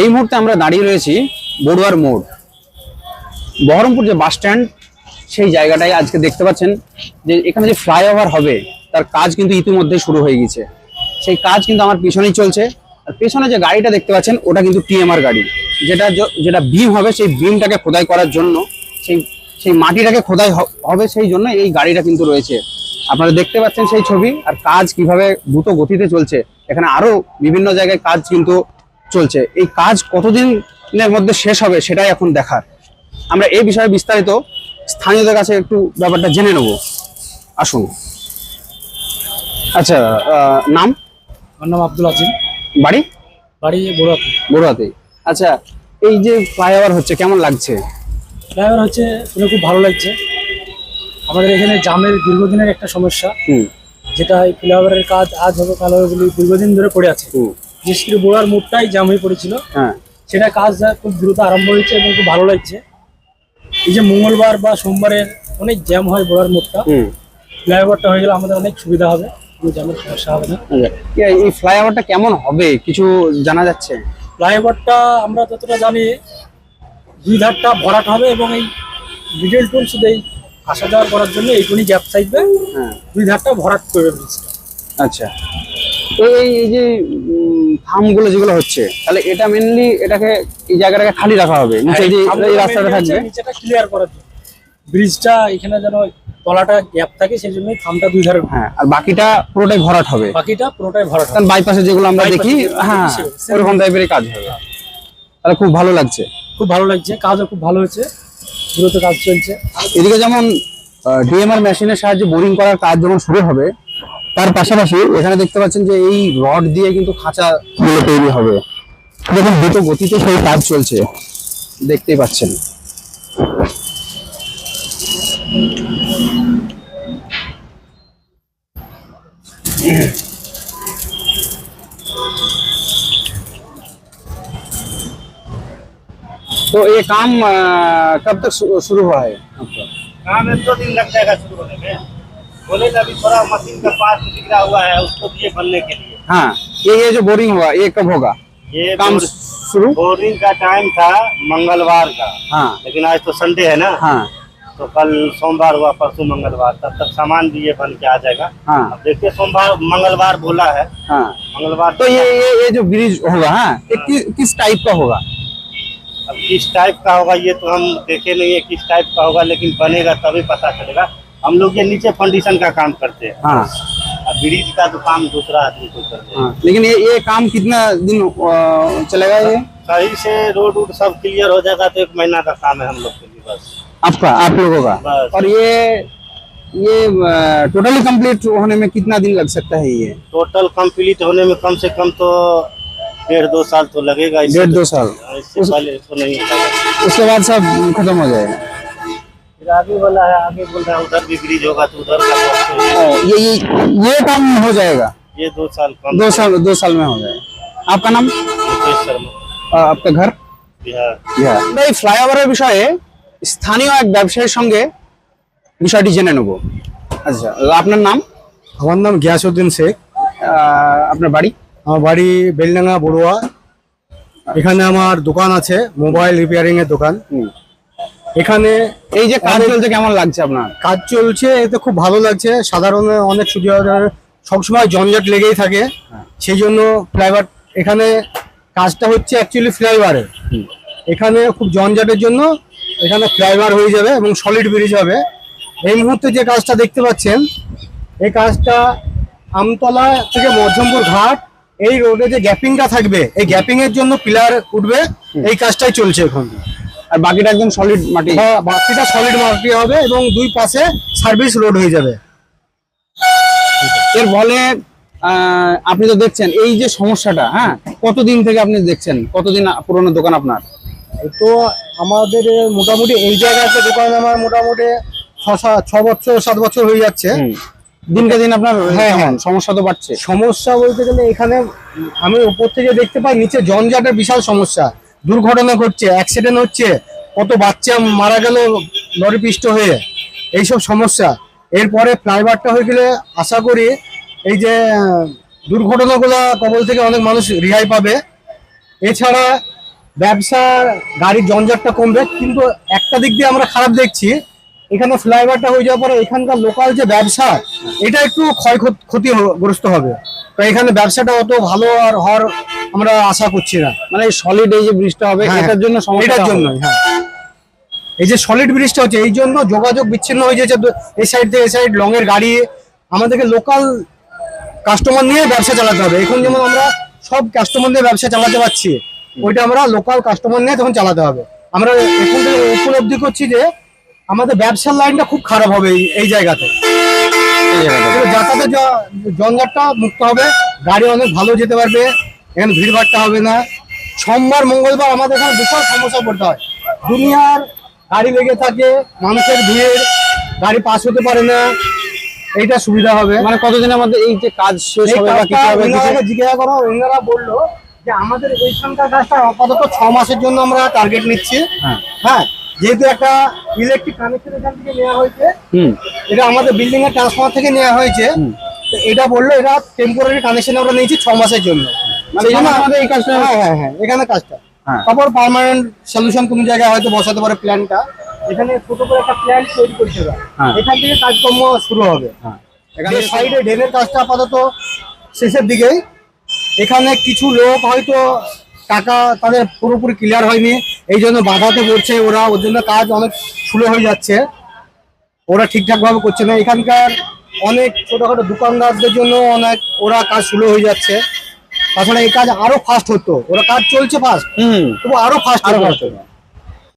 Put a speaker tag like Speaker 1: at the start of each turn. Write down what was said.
Speaker 1: এই মুহূর্তে আমরা দাঁড়িয়ে রয়েছি বড়ুয়ার মোড়। বহরমপুর যে বাস স্ট্যান্ড, সেই জায়গাটায় আজকে দেখতে পাচ্ছেন যে এখানে যে ফ্লাইওভার হবে, তার কাজ কিন্তু ইতিমধ্যে শুরু হয়ে গেছে। সেই কাজ কিন্তু আমার পিছনেই চলছে। আর পেছনে যে গাড়িটা দেখতে পাচ্ছেন, ওটা কিন্তু টিএমআর গাড়ি। যেটা যেটা বিম হবে, সেই বিমটাকে খোদাই করার জন্য, সেই সেই মাটিটাকে খোদাই হবে, সেই জন্য এই গাড়িটা কিন্তু রয়েছে। আপনারা দেখতে পাচ্ছেন সেই ছবি, আর কাজ কীভাবে দ্রুত গতিতে চলছে, এখানে আরও বিভিন্ন জায়গায় কাজ কিন্তু চলছে। এই কাজ কতদিনের মধ্যে শেষ হবে সেটাই এখন দেখার। আমরা এই বিষয়ে বিস্তারিত স্থানীয়দের কাছে একটু ব্যাপারটা জেনে নেব। আসুন। আচ্ছা নাম?
Speaker 2: আমার নাম আব্দুল আজিম।
Speaker 1: বাড়ি?
Speaker 2: বাড়ি বড়ুয়াতে।
Speaker 1: বড়ুয়াতে। আচ্ছা এই যে ফ্লাইওভার হচ্ছে কেমন লাগছে?
Speaker 2: ফ্লাইওভার হচ্ছে শুনে খুব ভালো লাগছে। আমাদের এখানে জামের দীর্ঘদিনের একটা সমস্যা।
Speaker 1: হুম।
Speaker 2: যেটা এই ফ্লাইওভারের কাজ আজ হবে কাল হবে বলে দীর্ঘদিন ধরে পড়ে আছে। করে বড়ুয়ার মোড়টাই জাম হয়ে পড়েছিল।
Speaker 1: হ্যাঁ।
Speaker 2: সেটা কাজ খুব দ্রুত আরম্ভ হয়েছে এবং খুব ভালো লাগছে। এই যে মঙ্গলবার বা সোমবারের অনেক জ্যাম হয় বোড়ার মোড়টা। ফ্লাইওভারটা হয়ে গেলে আমাদের অনেক সুবিধা হবে। কোনো জ্যামের সমস্যা হবে না।
Speaker 1: আচ্ছা, এই- ফ্লাইওভারটা কেমন হবে? কিছু জানা যাচ্ছে?
Speaker 2: ফ্লাইওভারটা আমরা যতটা জানি দুই ধারটা ভরাট হবে এবং এই মিডল টুল শুধু এই আসা যাওয়ার করার জন্য এইটুকুনি গ্যাপ থাকবে।
Speaker 1: হ্যাঁ।
Speaker 2: দুই ধারটা ভরাট করবে ব্রিজটা
Speaker 1: আচ্ছা। তো এই এই যে ফার্মগুলো যেগুলো হচ্ছে তাহলে এটা মেনলি এটাকে এই জায়গাটাকে খালি রাখা হবে নিচে যে এই রাস্তাটা থাকবে।
Speaker 2: নিচেটা ক্লিয়ার করার জন্য। ব্রিজটা এখানে যেন তলাটা গ্যাপ থাকে সেই জন্যই থামটা দুই ধারে
Speaker 1: হ্যাঁ আর বাকিটা পুরোটাই ভরাট হবে।
Speaker 2: বাকিটা পুরোটাই ভরাট
Speaker 1: কারণ বাইপাসে যেগুলো আমরা দেখি হ্যাঁ। ওরকম টাইপেরই কাজ হবে। তাহলে খুব ভালো লাগছে।
Speaker 2: খুব ভালো লাগছে কাজও খুব ভালো হয়েছে দ্রুত কাজ চলছে।
Speaker 1: এদিকে যেমন ডিএমআর মেশিনের সাহায্যে বোরিং করার কাজ যখন শুরু হবে তার পাশাপাশি এখানে দেখতে পাচ্ছেন যে এই রড দিয়ে কিন্তু খাঁচা গুলো তৈরি হবে দেখুন দ্রুত গতিতে সেই কাজ চলছে দেখতেই পাচ্ছেন तो ये काम अ, कब तक शु- शुरू हुआ है आपका
Speaker 3: काम एक दो दिन लग जाएगा शुरू होने में बोले ना अभी थोड़ा मशीन का पार्ट बिगड़ा हुआ है उसको दिए बनने के लिए।
Speaker 1: हाँ ये ये जो बोरिंग हुआ ये कब होगा?
Speaker 3: ये
Speaker 1: काम शुरू?
Speaker 3: बोरिंग का टाइम था मंगलवार का।
Speaker 1: हाँ।
Speaker 3: लेकिन आज तो संडे है ना?
Speaker 1: हाँ।
Speaker 3: तो कल सोमवार हुआ परसों मंगलवार तब तक सामान भी ये बन के आ जाएगा।
Speaker 1: हाँ।
Speaker 3: अब देखिए सोमवार मंगलवार बोला है।
Speaker 1: हाँ।
Speaker 3: मंगलवार
Speaker 1: तो ये ये ये जो ब्रिज होगा हाँ ये कि, किस टाइप का होगा?
Speaker 3: अब किस टाइप का होगा ये तो हम देखे नहीं है किस टाइप का होगा लेकिन बनेगा तभी पता चलेगा। हम लोग ये नीचे फाउंडेशन का काम करते हैं।
Speaker 1: हाँ।
Speaker 3: ब्रिज का तो काम दूसरा आदमी को करते हैं।
Speaker 1: हाँ लेकिन ये ये काम कितना दिन चलेगा ये?
Speaker 3: सही से रोड वोड सब क्लियर हो जाएगा तो एक महीना का काम है हम लोग के लिए बस।
Speaker 1: आपका आप लोगों का?
Speaker 3: बस।
Speaker 1: और ये ये टोटली कंप्लीट होने में कितना दिन लग सकता है ये?
Speaker 3: टोटल कंप्लीट होने में कम से कम तो डेढ़ दो साल तो लगेगा। इससे
Speaker 1: डेढ़ दो साल।
Speaker 3: इससे पहले तो नहीं होगा
Speaker 1: उसके बाद सब खत्म हो जाएगा।
Speaker 3: फिर आगे वाला है आगे बोल रहा है उधर भी ब्रिज होगा तो उधर का तो
Speaker 1: ओ, ये ये ये काम हो जाएगा
Speaker 3: ये दो साल कम
Speaker 1: दो साल दो साल में हो जाएगा आपका नाम
Speaker 3: मुकेश शर्मा
Speaker 1: अ, आपका घर
Speaker 3: बिहार
Speaker 1: আমরা এই ফ্লাইওভারের বিষয়ে স্থানীয় এক ব্যবসায়ীর সঙ্গে বিষয়টি জেনে নেব আচ্ছা আপনার নাম
Speaker 2: আমার নাম গিয়াসউদ্দিন শেখ
Speaker 1: আহ, আপনার বাড়ি
Speaker 2: আমার বাড়ি বেলডাঙ্গা বড়ুয়া এখানে আমার দোকান আছে মোবাইল রিপেয়ারিং এর দোকান
Speaker 1: হুম।
Speaker 2: এখানে
Speaker 1: এই যে কাজ চলছে কেমন লাগছে আপনার?
Speaker 2: কাজ চলছে এতে খুব ভালো লাগছে। সাধারণ অনেক সুবিধা সবসময় জঞ্জট লেগেই থাকে। সেই জন্য ফ্লাইওভার এখানে কাজটা হচ্ছে অ্যাকচুয়ালি ফ্লাইওভারের এখানে খুব জঞ্জটের জন্য এখানে ফ্লাইওভার হয়ে যাবে এবং সলিড ব্রিজ হবে। এই মুহূর্তে যে কাজটা দেখতে পাচ্ছেন এই কাজটা আমতলা থেকে মধ্যমপুর ঘাট এই রোডে যে গ্যাপিংটা থাকবে এই গ্যাপিং এর জন্য পিলার উঠবে। এই কাজটাই চলছে এখন।
Speaker 1: আর বাকিটা একদম সলিড মাটি।
Speaker 2: বাকিটা সলিড মার্কি হবে এবং দুই পাশে সার্ভিস রোড হয়ে যাবে।
Speaker 1: এর ফলে আপনি তো দেখছেন এই যে সমস্যাটা হ্যাঁ কতদিন থেকে আপনি দেখছেন? কতদিন পুরনো দোকান আপনার?
Speaker 2: তো আমাদের মোটামুটি এই জায়গাতে দোকান আমার মোটামুটি ছ বছর সাত বছর হয়ে যাচ্ছে।
Speaker 1: দিনকে দিন আপনার
Speaker 2: হ্যাঁ, হ্যাঁ।
Speaker 1: সমস্যা তো বাড়ছে।
Speaker 2: সমস্যা বলতে গেলে এখানে আমি উপর থেকে দেখতে পাই নিচে জঞ্জাটের বিশাল সমস্যা। দুর্ঘটনা ঘটছে অ্যাক্সিডেন্ট হচ্ছে, কত বাচ্চা মারা গেল লরি হয়ে, এইসব সমস্যা। এরপরে ফ্লাইওভারটা হয়ে গেলে আশা করি এই যে, দুর্ঘটনাগুলো কবল থেকে অনেক মানুষ রেহাই পাবে। এছাড়া ব্যবসা, গাড়ির জঞ্জাটটা কমবে, কিন্তু একটা দিক দিয়ে আমরা খারাপ দেখছি, এখানে ফ্লাইওভারটা হয়ে যাওয়ার পরে এখানকার লোকাল যে ব্যবসা, এটা একটু ক্ষয় ক্ষতিগ্রস্ত হবে। এখানে ব্যবসাটা অত ভালো আর হওয়ার আমরা আশা করছি না।
Speaker 1: মানে সলিড এই যে ব্রিজটা হবে
Speaker 2: হ্যাঁ,
Speaker 1: এটার জন্য সমস্যা
Speaker 2: এটার জন্য হ্যাঁ। এই যে সলিড ব্রিজটা হচ্ছে এই জন্য যোগাযোগ বিচ্ছিন্ন হয়ে যাচ্ছে এই সাইড থেকে এই সাইড লং এর গাড়ি। আমাদেরকে লোকাল কাস্টমার নিয়ে ব্যবসা চালাতে হবে। এখন যেমন আমরা সব কাস্টমার নিয়ে ব্যবসা চালাতে পারছি ওইটা আমরা লোকাল কাস্টমার নিয়ে তখন চালাতে হবে। আমরা এখন উপলব্ধি করছি যে আমাদের ব্যবসার লাইনটা খুব খারাপ হবে এই- জায়গাতে। যাতায়াতের জঞ্জাটটা মুক্ত হবে গাড়ি অনেক ভালো যেতে পারবে এখানে ভিড়ভাড়টা হবে না। সোমবার মঙ্গলবার আমাদের এখানে বিশাল সমস্যা পড়তে হয়। দুনিয়ার গাড়ি লেগে থাকে মানুষের ভিড় গাড়ি পাস হতে পারে না এইটা সুবিধা হবে।
Speaker 1: মানে কতদিনের মধ্যে এই যে কাজ শেষ হবে বা কিছু হবে
Speaker 2: জিজ্ঞাসা করো ওনারা বলল যে আমাদের এইখানকার কাজটা আপাতত ছ মাসের জন্য আমরা টার্গেট নিচ্ছি।
Speaker 1: হ্যাঁ।
Speaker 2: হ্যাঁ যেহেতু একটা ইলেকট্রিক কানেকশন এখান থেকে নেওয়া হয়েছে
Speaker 1: হুম।
Speaker 2: এটা আমাদের বিল্ডিং এর ট্রান্সফরমার থেকে নেওয়া হয়েছে। এটা বলল এটা টেম্পোরারি কানেকশন আমরা নিয়েছি ছ মাসের জন্য।
Speaker 1: মানে আমাদের
Speaker 2: আমাদের
Speaker 1: এই কাজটা
Speaker 2: হ্যাঁ হ্যাঁ হ্যাঁ এখানে কাজটা। তারপর পার্মানেন্ট সলিউশন কোনো জায়গায় হয়তো বসাতে পারে প্ল্যানটা এখানে ছোট করে একটা প্ল্যান তৈরি করতে হবে।
Speaker 1: হ্যাঁ।
Speaker 2: এখান থেকে কাজকর্ম শুরু হবে।
Speaker 1: হ্যাঁ।
Speaker 2: সাইডে ড্রেনের কাজটা আপাতত শেষের দিকেই। এখানে কিছু লোক হয়তো টাকা তাদের পুরোপুরি ক্লিয়ার হয়নি। এই জন্য বাধাতে পড়ছে ওরা ওর জন্য কাজ অনেক সুলো হয়ে যাচ্ছে। ওরা ঠিকঠাকভাবে করছে না। এখানকার অনেক ছোটোখাটো দোকানদারদের জন্য অনেক ওরা কাজ সুলো হয়ে যাচ্ছে। তাছাড়া এই কাজ আরও ফাস্ট হতো। ওরা কাজ চলছে ফাস্ট
Speaker 1: হুম।
Speaker 2: তবু আরও ফাস্ট আরও
Speaker 1: আরও
Speaker 2: ফাস্ট
Speaker 1: হতো।